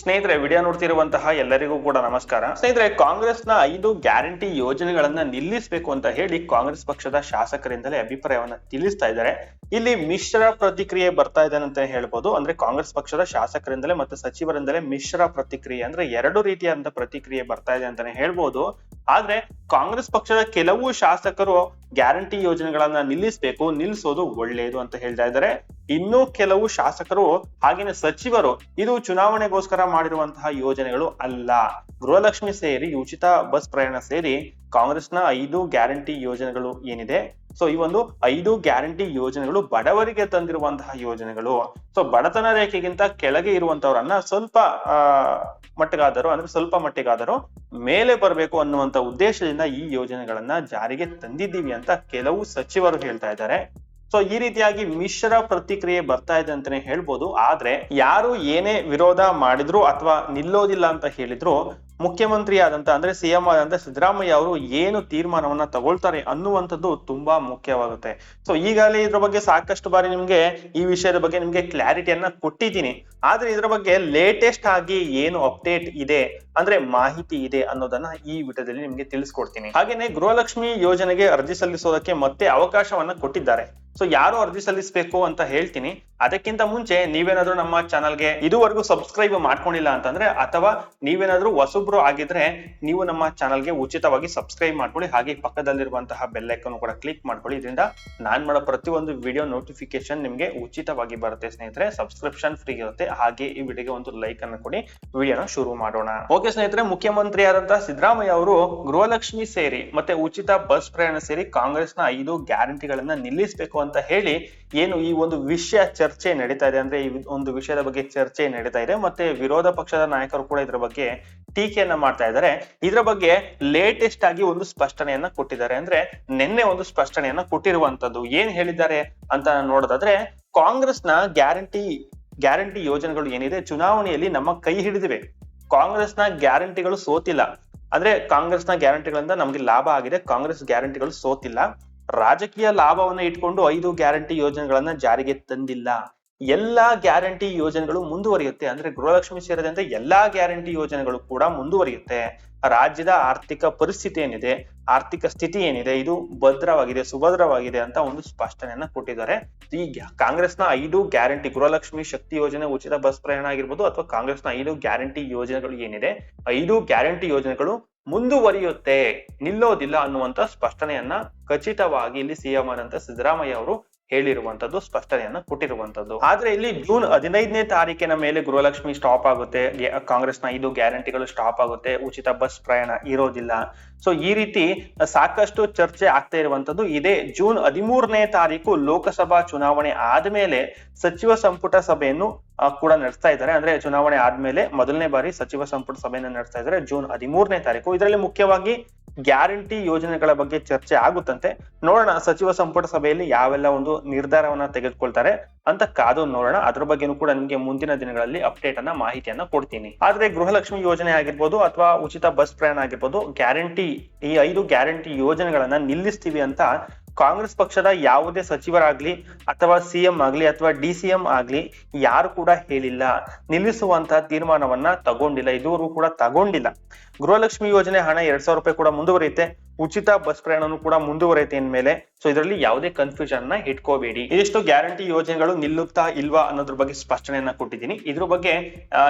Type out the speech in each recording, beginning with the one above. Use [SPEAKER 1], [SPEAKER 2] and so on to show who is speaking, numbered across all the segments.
[SPEAKER 1] ಸ್ನೇಹಿತರೆ, ವಿಡಿಯೋ ನೋಡ್ತಿರುವಂತಹ ಎಲ್ಲರಿಗೂ ಕೂಡ ನಮಸ್ಕಾರ. ಸ್ನೇಹಿತರೆ, ಕಾಂಗ್ರೆಸ್ನ ಐದು ಗ್ಯಾರಂಟಿ ಯೋಜನೆಗಳನ್ನ ನಿಲ್ಲಿಸಬೇಕು ಅಂತ ಹೇಳಿ ಕಾಂಗ್ರೆಸ್ ಪಕ್ಷದ ಶಾಸಕರಿಂದಲೇ ಅಭಿಪ್ರಾಯವನ್ನ ತಿಳಿಸ್ತಾ ಇದ್ದಾರೆ. ಇಲ್ಲಿ ಮಿಶ್ರ ಪ್ರತಿಕ್ರಿಯೆ ಬರ್ತಾ ಇದೆ ಅಂತ ಹೇಳ್ಬೋದು. ಅಂದ್ರೆ ಕಾಂಗ್ರೆಸ್ ಪಕ್ಷದ ಶಾಸಕರಿಂದಲೇ ಮತ್ತೆ ಸಚಿವರಿಂದಲೇ ಮಿಶ್ರ ಪ್ರತಿಕ್ರಿಯೆ, ಅಂದ್ರೆ ಎರಡು ರೀತಿಯಾದ ಪ್ರತಿಕ್ರಿಯೆ ಬರ್ತಾ ಇದೆ ಅಂತಾನೆ ಹೇಳ್ಬೋದು. ಆದ್ರೆ ಕಾಂಗ್ರೆಸ್ ಪಕ್ಷದ ಕೆಲವು ಶಾಸಕರು ಗ್ಯಾರಂಟಿ ಯೋಜನೆಗಳನ್ನ ನಿಲ್ಲಿಸಬೇಕು ನಿಲ್ಲಿಸೋದು ಒಳ್ಳೆಯದು ಅಂತ ಹೇಳ್ತಾ ಇದ್ದಾರೆ. ಇನ್ನು ಕೆಲವು ಶಾಸಕರು ಹಾಗೇನೆ ಸಚಿವರು ಇದು ಚುನಾವಣೆಗೋಸ್ಕರ ಮಾಡಿರುವಂತಹ ಯೋಜನೆಗಳು ಅಲ್ಲ. ಗೃಹಲಕ್ಷ್ಮಿ ಸೇರಿ ಉಚಿತ ಬಸ್ ಪ್ರಯಾಣ ಸೇರಿ ಕಾಂಗ್ರೆಸ್ನ ಐದು ಗ್ಯಾರಂಟಿ ಯೋಜನೆಗಳು ಏನಿದೆ? ಸೊ, ಈ ಒಂದು ಐದು ಗ್ಯಾರಂಟಿ ಯೋಜನೆಗಳು ಬಡವರಿಗೆ ತಂದಿರುವಂತಹ ಯೋಜನೆಗಳು. ಸೊ, ಬಡತನ ರೇಖೆಗಿಂತ ಕೆಳಗೆ ಇರುವಂತವರನ್ನ ಸ್ವಲ್ಪ ಮಟ್ಟಿಗಾದರೂ, ಅಂದ್ರೆ ಸ್ವಲ್ಪ ಮಟ್ಟಿಗಾದರೂ ಮೇಲೆ ಬರಬೇಕು ಅನ್ನುವಂತ ಉದ್ದೇಶದಿಂದ ಈ ಯೋಜನೆಗಳನ್ನ ಜಾರಿಗೆ ತಂದಿದ್ದೀವಿ ಅಂತ ಕೆಲವು ಸಚಿವರು ಹೇಳ್ತಾ ಇದ್ದಾರೆ. ಸೊ ಈ ರೀತಿಯಾಗಿ ಮಿಶ್ರ ಪ್ರತಿಕ್ರಿಯೆ ಬರ್ತಾ ಇದೆ ಅಂತಾನೆ ಹೇಳ್ಬೋದು. ಆದ್ರೆ ಯಾರು ಏನೇ ವಿರೋಧ ಮಾಡಿದ್ರು ಅಥವಾ ನಿಲ್ಲೋದಿಲ್ಲ ಅಂತ ಹೇಳಿದ್ರು ಮುಖ್ಯಮಂತ್ರಿ ಆದಂತ ಅಂದ್ರೆ ಸಿಎಂ ಆದಂತ ಸಿದ್ದರಾಮಯ್ಯ ಅವರು ಏನು ತೀರ್ಮಾನವನ್ನ ತಗೊಳ್ತಾರೆ ಅನ್ನುವಂಥದ್ದು ತುಂಬಾ ಮುಖ್ಯವಾಗುತ್ತೆ. ಸೊ ಈಗಾಗಲೇ ಇದ್ರ ಬಗ್ಗೆ ಸಾಕಷ್ಟು ಬಾರಿ ನಿಮ್ಗೆ ಈ ವಿಷಯದ ಬಗ್ಗೆ ನಿಮ್ಗೆ ಕ್ಲಾರಿಟಿಯನ್ನ ಕೊಟ್ಟಿದ್ದೀನಿ. ಆದ್ರೆ ಇದ್ರ ಬಗ್ಗೆ ಲೇಟೆಸ್ಟ್ ಆಗಿ ಏನು ಅಪ್ಡೇಟ್ ಇದೆ ಅಂದ್ರೆ ಮಾಹಿತಿ ಇದೆ ಅನ್ನೋದನ್ನ ಈ ವಿಡಿಯೋದಲ್ಲಿ ನಿಮ್ಗೆ ತಿಳಿಸ್ಕೊಡ್ತೀನಿ. ಹಾಗೇನೆ ಗೃಹಲಕ್ಷ್ಮಿ ಯೋಜನೆಗೆ ಅರ್ಜಿ ಸಲ್ಲಿಸೋದಕ್ಕೆ ಮತ್ತೆ ಅವಕಾಶವನ್ನ ಕೊಟ್ಟಿದ್ದಾರೆ. ಸೊ ಯಾರು ಅರ್ಜಿ ಸಲ್ಲಿಸಬೇಕು ಅಂತ ಹೇಳ್ತೀನಿ. ಅದಕ್ಕಿಂತ ಮುಂಚೆ ನೀವೇನಾದ್ರೂ ನಮ್ಮ ಚಾನಲ್ಗೆ ಇದುವರೆಗೂ ಸಬ್ಸ್ಕ್ರೈಬ್ ಮಾಡ್ಕೊಂಡಿಲ್ಲ ಅಂತಂದ್ರೆ ಅಥವಾ ನೀವೇನಾದ್ರೂ ಹೊಸಬ್ರು ಆಗಿದ್ರೆ ನೀವು ನಮ್ಮ ಚಾನಲ್ಗೆ ಉಚಿತವಾಗಿ ಸಬ್ಸ್ಕ್ರೈಬ್ ಮಾಡ್ಕೊಳ್ಳಿ. ಹಾಗೆ ಪಕ್ಕದಲ್ಲಿರುವಂತಹ ಬೆಲ್ ಐಕನ್ ಕೂಡ ಕ್ಲಿಕ್ ಮಾಡ್ಕೊಳ್ಳಿ. ಇದರಿಂದ ನಾನ್ ಮಾಡೋ ಪ್ರತಿಯೊಂದು ವಿಡಿಯೋ ನೋಟಿಫಿಕೇಶನ್ ನಿಮ್ಗೆ ಉಚಿತವಾಗಿ ಬರುತ್ತೆ ಸ್ನೇಹಿತರೆ. ಸಬ್ಸ್ಕ್ರಿಪ್ಷನ್ ಫ್ರೀ ಇರುತ್ತೆ. ಹಾಗೆ ಈ ವಿಡಿಯೋಗೆ ಒಂದು ಲೈಕ್ ಅನ್ನು ಕೊಡಿ. ವಿಡಿಯೋನ ಶುರು ಮಾಡೋಣ. ಓಕೆ ಸ್ನೇಹಿತರೆ, ಮುಖ್ಯಮಂತ್ರಿ ಆದಂತಹ ಸಿದ್ದರಾಮಯ್ಯ ಅವರು ಗೃಹಲಕ್ಷ್ಮಿ ಸೇರಿ ಮತ್ತೆ ಉಚಿತ ಬಸ್ ಪ್ರಯಾಣ ಸೇರಿ ಕಾಂಗ್ರೆಸ್ನ ಐದು ಗ್ಯಾರಂಟಿಗಳನ್ನ ನಿಲ್ಲಿಸಬೇಕು ಅಂತ ಹೇಳಿ ಏನು ಈ ಒಂದು ವಿಷಯ ಚರ್ಚೆ ನಡೀತಾ ಇದೆ ಅಂದ್ರೆ ಈ ಒಂದು ವಿಷಯದ ಬಗ್ಗೆ ಚರ್ಚೆ ನಡೀತಾ ಇದೆ. ಮತ್ತೆ ವಿರೋಧ ಪಕ್ಷದ ನಾಯಕರು ಕೂಡ ಇದ್ರ ಬಗ್ಗೆ ಟೀಕೆಯನ್ನ ಮಾಡ್ತಾ ಇದ್ದಾರೆ. ಇದ್ರ ಬಗ್ಗೆ ಲೇಟೆಸ್ಟ್ ಆಗಿ ಒಂದು ಸ್ಪಷ್ಟನೆಯನ್ನ ಕೊಟ್ಟಿದ್ದಾರೆ. ಅಂದ್ರೆ ನಿನ್ನೆ ಒಂದು ಸ್ಪಷ್ಟನೆಯನ್ನ ಕೊಟ್ಟಿರುವಂತದ್ದು ಏನ್ ಹೇಳಿದ್ದಾರೆ ಅಂತ ನೋಡೋದಾದ್ರೆ, ಕಾಂಗ್ರೆಸ್ನ ಗ್ಯಾರಂಟಿ ಗ್ಯಾರಂಟಿ ಯೋಜನೆಗಳು ಏನಿದೆ ಚುನಾವಣೆಯಲ್ಲಿ ನಮ್ಮ ಕೈ ಹಿಡಿದಿವೆ. ಕಾಂಗ್ರೆಸ್ನ ಗ್ಯಾರಂಟಿಗಳು ಸೋತಿಲ್ಲ. ಅಂದ್ರೆ ಕಾಂಗ್ರೆಸ್ನ ಗ್ಯಾರಂಟಿಗಳಿಂದ ನಮ್ಗೆ ಲಾಭ ಆಗಿದೆ. ಕಾಂಗ್ರೆಸ್ ಗ್ಯಾರಂಟಿಗಳು ಸೋತಿಲ್ಲ. ರಾಜಕೀಯ ಲಾಭವನ್ನ ಇಟ್ಕೊಂಡು ಐದು ಗ್ಯಾರಂಟಿ ಯೋಜನೆಗಳನ್ನ ಜಾರಿಗೆ ತಂದಿಲ್ಲ. ಎಲ್ಲಾ ಗ್ಯಾರಂಟಿ ಯೋಜನೆಗಳು ಮುಂದುವರಿಯುತ್ತೆ. ಅಂದ್ರೆ ಗೃಹಲಕ್ಷ್ಮಿ ಸೇರಿದಂತೆ ಎಲ್ಲಾ ಗ್ಯಾರಂಟಿ ಯೋಜನೆಗಳು ಕೂಡ ಮುಂದುವರಿಯುತ್ತೆ. ರಾಜ್ಯದ ಆರ್ಥಿಕ ಪರಿಸ್ಥಿತಿ ಏನಿದೆ, ಆರ್ಥಿಕ ಸ್ಥಿತಿ ಏನಿದೆ, ಇದು ಭದ್ರವಾಗಿದೆ, ಸುಭದ್ರವಾಗಿದೆ ಅಂತ ಒಂದು ಸ್ಪಷ್ಟನೆಯನ್ನ ಕೊಟ್ಟಿದ್ದಾರೆ. ಈ ಕಾಂಗ್ರೆಸ್ನ ಐದು ಗ್ಯಾರಂಟಿ, ಗೃಹಲಕ್ಷ್ಮಿ ಶಕ್ತಿ ಯೋಜನೆ, ಉಚಿತ ಬಸ್ ಪ್ರಯಾಣ ಆಗಿರ್ಬೋದು ಅಥವಾ ಕಾಂಗ್ರೆಸ್ನ ಐದು ಗ್ಯಾರಂಟಿ ಯೋಜನೆಗಳು ಏನಿದೆ, ಐದು ಗ್ಯಾರಂಟಿ ಯೋಜನೆಗಳು ಮುಂದುವರಿಯುತ್ತೆ ನಿಲ್ಲೋದಿಲ್ಲ ಅನ್ನುವಂತ ಸ್ಪಷ್ಟನೆಯನ್ನ ಖಚಿತವಾಗಿ ಇಲ್ಲಿ ಸಿಎಂ ಆದಂತ ಸಿದ್ದರಾಮಯ್ಯ ಅವರು ಹೇಳಿರುವಂತದ್ದು ಸ್ಪಷ್ಟನೆಯನ್ನ ಕೊಟ್ಟಿರುವಂತದ್ದು ಆದ್ರೆ ಇಲ್ಲಿ ಜೂನ್ ಹದಿನೈದನೇ ತಾರೀಕಿನ ಮೇಲೆ ಗೃಹಲಕ್ಷ್ಮಿ ಸ್ಟಾಪ್ ಆಗುತ್ತೆ. ಕಾಂಗ್ರೆಸ್ನ ಐದು ಗ್ಯಾರಂಟಿಗಳು ಸ್ಟಾಪ್ ಆಗುತ್ತೆ. ಉಚಿತ ಬಸ್ ಪ್ರಯಾಣ ಇರೋದಿಲ್ಲ. ಸೊ ಈ ರೀತಿ ಸಾಕಷ್ಟು ಚರ್ಚೆ ಆಗ್ತಾ ಇರುವಂತದ್ದು ಇದೇ ಜೂನ್ ಹದಿಮೂರನೇ ತಾರೀಕು ಲೋಕಸಭಾ ಚುನಾವಣೆ ಆದ್ಮೇಲೆ ಸಚಿವ ಸಂಪುಟ ಸಭೆಯನ್ನು ಕೂಡ ನಡೆಸ್ತಾ ಇದ್ದಾರೆ. ಅಂದ್ರೆ ಚುನಾವಣೆ ಆದ್ಮೇಲೆ ಮೊದಲನೇ ಬಾರಿ ಸಚಿವ ಸಂಪುಟ ಸಭೆಯನ್ನು ನಡೆಸ್ತಾ ಇದ್ದಾರೆ ಜೂನ್ ಹದಿಮೂರನೇ ತಾರೀಕು. ಇದರಲ್ಲಿ ಮುಖ್ಯವಾಗಿ ಗ್ಯಾರಂಟಿ ಯೋಜನೆಗಳ ಬಗ್ಗೆ ಚರ್ಚೆ ಆಗುತ್ತಂತೆ. ನೋಡೋಣ, ಸಚಿವ ಸಂಪುಟ ಸಭೆಯಲ್ಲಿ ಯಾವೆಲ್ಲ ಒಂದು ನಿರ್ಧಾರವನ್ನ ತೆಗೆದುಕೊಳ್ತಾರೆ ಅಂತ ಕಾದು ನೋಡೋಣ. ಅದ್ರ ಬಗ್ಗೆನೂ ಕೂಡ ನಿಮಗೆ ಮುಂದಿನ ದಿನಗಳಲ್ಲಿ ಅಪ್ಡೇಟ್ ಅನ್ನ, ಮಾಹಿತಿಯನ್ನ ಕೊಡ್ತೀನಿ. ಆದ್ರೆ ಗೃಹಲಕ್ಷ್ಮಿ ಯೋಜನೆ ಆಗಿರ್ಬೋದು ಅಥವಾ ಉಚಿತ ಬಸ್ ಪ್ರಯಾಣ ಆಗಿರ್ಬೋದು, ಗ್ಯಾರಂಟಿ, ಈ ಐದು ಗ್ಯಾರಂಟಿ ಯೋಜನೆಗಳನ್ನ ನಿಲ್ಲಿಸ್ತೀವಿ ಅಂತ ಕಾಂಗ್ರೆಸ್ ಪಕ್ಷದ ಯಾವುದೇ ಸಚಿವರಾಗ್ಲಿ ಅಥವಾ ಸಿಎಂ ಆಗ್ಲಿ ಅಥವಾ ಡಿ ಸಿ ಎಂ ಆಗ್ಲಿ ಯಾರು ಕೂಡ ಹೇಳಿಲ್ಲ. ನಿಲ್ಲಿಸುವಂತಹ ತೀರ್ಮಾನವನ್ನ ತಗೊಂಡಿಲ್ಲ. ಇದುವರೆಗೂ ಕೂಡ ತಗೊಂಡಿಲ್ಲ. ಗೃಹಲಕ್ಷ್ಮಿ ಯೋಜನೆ ಹಣ ಎರಡ್ ಸಾವಿರ ರೂಪಾಯಿ ಕೂಡ ಮುಂದುವರಿಯುತ್ತೆ. ಉಚಿತ ಬಸ್ ಪ್ರಯಾಣನೂ ಕೂಡ ಮುಂದುವರಿಯುತ್ತೆ ಇನ್ಮೇಲೆ ಸೊ ಇದರಲ್ಲಿ ಯಾವುದೇ ಕನ್ಫ್ಯೂಷನ್ನ ಇಟ್ಕೋಬೇಡಿ. ಇದಿಷ್ಟು ಗ್ಯಾರಂಟಿ ಯೋಜನೆಗಳು ನಿಲ್ಲುತ್ತಾ ಇಲ್ವಾ ಅನ್ನೋದ್ರ ಬಗ್ಗೆ ಸ್ಪಷ್ಟನೆಯನ್ನ ಕೊಟ್ಟಿದ್ದೀನಿ. ಇದ್ರ ಬಗ್ಗೆ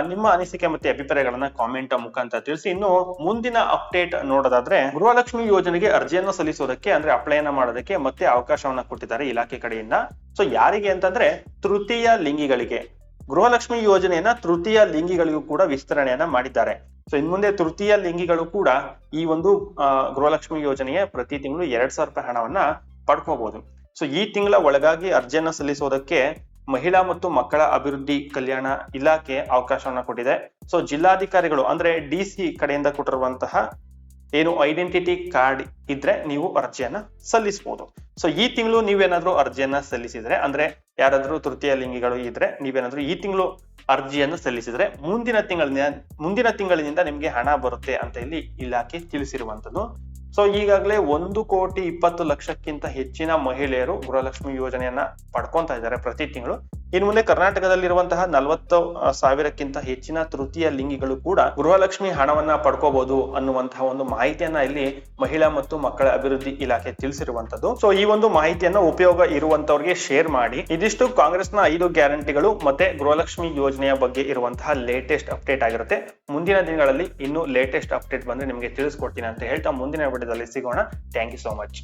[SPEAKER 1] ನಿಮ್ಮ ಅನಿಸಿಕೆ ಮತ್ತೆ ಅಭಿಪ್ರಾಯಗಳನ್ನ ಕಾಮೆಂಟ್ ಮುಖಾಂತರ ತಿಳಿಸಿ. ಇನ್ನು ಮುಂದಿನ ಅಪ್ಡೇಟ್ ನೋಡೋದಾದ್ರೆ, ಗೃಹಲಕ್ಷ್ಮಿ ಯೋಜನೆಗೆ ಅರ್ಜಿಯನ್ನು ಸಲ್ಲಿಸೋದಕ್ಕೆ, ಅಂದ್ರೆ ಅಪ್ಲೈನ ಮಾಡೋದಕ್ಕೆ ಮತ್ತೆ ಅವಕಾಶವನ್ನ ಕೊಟ್ಟಿದ್ದಾರೆ ಇಲಾಖೆ ಕಡೆಯಿಂದ. ಸೊ ಯಾರಿಗೆ ಅಂತಂದ್ರೆ, ತೃತೀಯ ಲಿಂಗಿಗಳಿಗೆ. ಗೃಹಲಕ್ಷ್ಮಿ ಯೋಜನೆಯನ್ನ ತೃತೀಯ ಲಿಂಗಿಗಳಿಗೂ ಕೂಡ ವಿಸ್ತರಣೆಯನ್ನ ಮಾಡಿದ್ದಾರೆ. ಸೊ ಇನ್ ಮುಂದೆ ತೃತೀಯ ಲಿಂಗಿಗಳು ಕೂಡ ಈ ಒಂದು ಗೃಹಲಕ್ಷ್ಮಿ ಯೋಜನೆಯ ಪ್ರತಿ ತಿಂಗಳು ಎರಡ್ ಸಾವಿರ ರೂಪಾಯಿ ಹಣವನ್ನ ಪಡ್ಕೋಬಹುದು ಸೊ ಈ ತಿಂಗಳ ಒಳಗಾಗಿ ಅರ್ಜಿಯನ್ನ ಸಲ್ಲಿಸೋದಕ್ಕೆ ಮಹಿಳಾ ಮತ್ತು ಮಕ್ಕಳ ಅಭಿವೃದ್ಧಿ ಕಲ್ಯಾಣ ಇಲಾಖೆ ಅವಕಾಶವನ್ನ ಕೊಟ್ಟಿದೆ. ಸೊ ಜಿಲ್ಲಾಧಿಕಾರಿಗಳು ಅಂದ್ರೆ ಡಿ ಸಿ ಕಡೆಯಿಂದ ಕೊಟ್ಟಿರುವಂತಹ ಏನು ಐಡೆಂಟಿಟಿ ಕಾರ್ಡ್ ಇದ್ರೆ ನೀವು ಅರ್ಜಿಯನ್ನ ಸಲ್ಲಿಸಬಹುದು ಸೊ ಈ ತಿಂಗಳು ನೀವೇನಾದ್ರೂ ಅರ್ಜಿಯನ್ನ ಸಲ್ಲಿಸಿದ್ರೆ, ಅಂದ್ರೆ ಯಾರಾದ್ರೂ ತೃತೀಯ ಲಿಂಗಿಗಳು ಇದ್ರೆ ನೀವೇನಾದ್ರೂ ಈ ತಿಂಗಳು ಅರ್ಜಿಯನ್ನು ಸಲ್ಲಿಸಿದ್ರೆ ಮುಂದಿನ ತಿಂಗಳಿನ ಮುಂದಿನ ತಿಂಗಳಿನಿಂದ ನಿಮ್ಗೆ ಹಣ ಬರುತ್ತೆ ಅಂತ ಇಲ್ಲಿ ಇಲಾಖೆ ತಿಳಿಸಿರುವಂತದ್ದು ಸೊ ಈಗಾಗಲೇ ಒಂದು ಕೋಟಿ ಇಪ್ಪತ್ತು ಲಕ್ಷಕ್ಕಿಂತ ಹೆಚ್ಚಿನ ಮಹಿಳೆಯರು ಗೃಹಲಕ್ಷ್ಮಿ ಯೋಜನೆಯನ್ನ ಪಡ್ಕೊತಾ ಇದ್ದಾರೆ ಪ್ರತಿ ತಿಂಗಳು. ಇನ್ನು ಮುಂದೆ ಕರ್ನಾಟಕದಲ್ಲಿರುವಂತಹ ನಲವತ್ತು ಸಾವಿರಕ್ಕಿಂತ ಹೆಚ್ಚಿನ ತೃತೀಯ ಲಿಂಗಿಗಳು ಕೂಡ ಗೃಹಲಕ್ಷ್ಮಿ ಹಣವನ್ನ ಪಡ್ಕೋಬಹುದು ಅನ್ನುವಂತಹ ಒಂದು ಮಾಹಿತಿಯನ್ನ ಇಲ್ಲಿ ಮಹಿಳಾ ಮತ್ತು ಮಕ್ಕಳ ಅಭಿವೃದ್ಧಿ ಇಲಾಖೆ ತಿಳಿಸಿರುವಂತದ್ದು ಸೊ ಈ ಒಂದು ಮಾಹಿತಿಯನ್ನ ಉಪಯೋಗ ಇರುವಂತವ್ರಿಗೆ ಶೇರ್ ಮಾಡಿ. ಇದಿಷ್ಟು ಕಾಂಗ್ರೆಸ್ನ ಐದು ಗ್ಯಾರಂಟಿಗಳು ಮತ್ತೆ ಗೃಹಲಕ್ಷ್ಮಿ ಯೋಜನೆಯ ಬಗ್ಗೆ ಇರುವಂತಹ ಲೇಟೆಸ್ಟ್ ಅಪ್ಡೇಟ್ ಆಗಿರುತ್ತೆ. ಮುಂದಿನ ದಿನಗಳಲ್ಲಿ ಇನ್ನೂ ಲೇಟೆಸ್ಟ್ ಅಪ್ಡೇಟ್ ಬಂದ್ರೆ ನಿಮಗೆ ತಿಳಿಸ್ಕೊಡ್ತೀನಿ ಅಂತ ಹೇಳ್ತಾ ಮುಂದಿನ ವಿಡಿಯೋದಲ್ಲಿ ಸಿಗೋಣ. Thank you so much